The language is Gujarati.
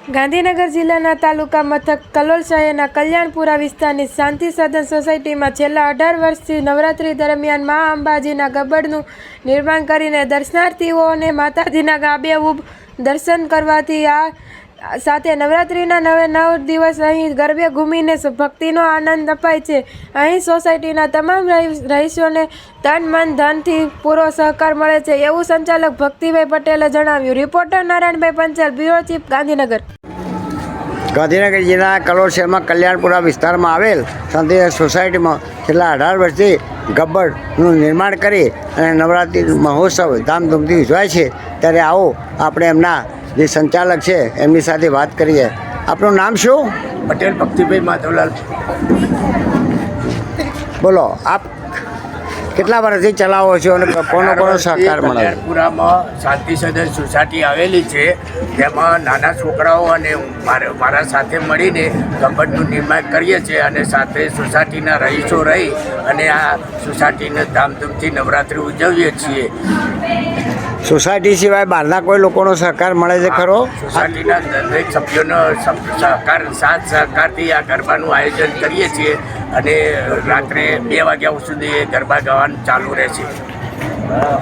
ગાંધીનગર જિલ્લાના તાલુકા મથક કલોલ શહેરના કલ્યાણપુરા વિસ્તારની શાંતિ સદન સોસાયટીમાં છેલ્લા અઢાર વર્ષથી નવરાત્રી દરમિયાન મા અંબાજીના ગબડનું નિર્માણ કરીને દર્શનાર્થીઓને માતાજીના ગાબેઉબ દર્શન કરવાથી આ સાથે નવરાત્રિના નવે નવ દિવસ અહીં ગરબે ઘૂમીને ભક્તિનો આનંદ અપાય છે. અહીં સોસાયટીના તમામ રહી- રહીશોને તન, મન, ધનથી પૂરો સહકાર મળે છે. એવું સંચાલક ભક્તિભાઈ પટેલે જણાવ્યું. Reporter Narayanbhai Panchal, bureau chief Gandhinagar. Gandhinagar જિલ્લાના કલોલ શહેરમાં કલ્યાણપુરા વિસ્તારમાં આવેલ શાંતિ સોસાયટીમાં છેલ્લા અઢાર વર્ષથી ગબ્બડનું નિર્માણ કરી અને નવરાત્રિ મહોત્સવ ધામધૂમથી ઉજવાય છે. ત્યારે આવો આપણે એમના જે સંચાલક છે એમની સાથે વાત કરીએ. આપનું નામ શું? પટેલ ભક્તિભાઈ માધવલાલ. બોલો આપ કેટલા વર્ષથી ચલાવો છો અને કોનો કોનો સહકાર મળે? કલ્યાણપુરામાં શાંતિ સદન સોસાયટી આવેલી છે. તેમાં નાના છોકરાઓ અને મારે- મારા સાથે મળીને કબડનું નિર્માણ કરીએ છીએ અને સાથે સોસાયટીના રહીશો રહી અને આ સોસાયટીને ધામધૂમથી નવરાત્રિ ઉજવીએ છીએ. સોસાયટી સિવાય બહારના કોઈ લોકોનો સહકાર મળે છે ખરો? સોસાયટીના દરેક સભ્યોનો સહ- સહકાર, સાથ સહકારથી આ ગરબાનું આયોજન કરીએ છીએ અને રાત્રે બે વાગ્યા સુધી ગરબા ગાવાનું ચાલુ રહે છે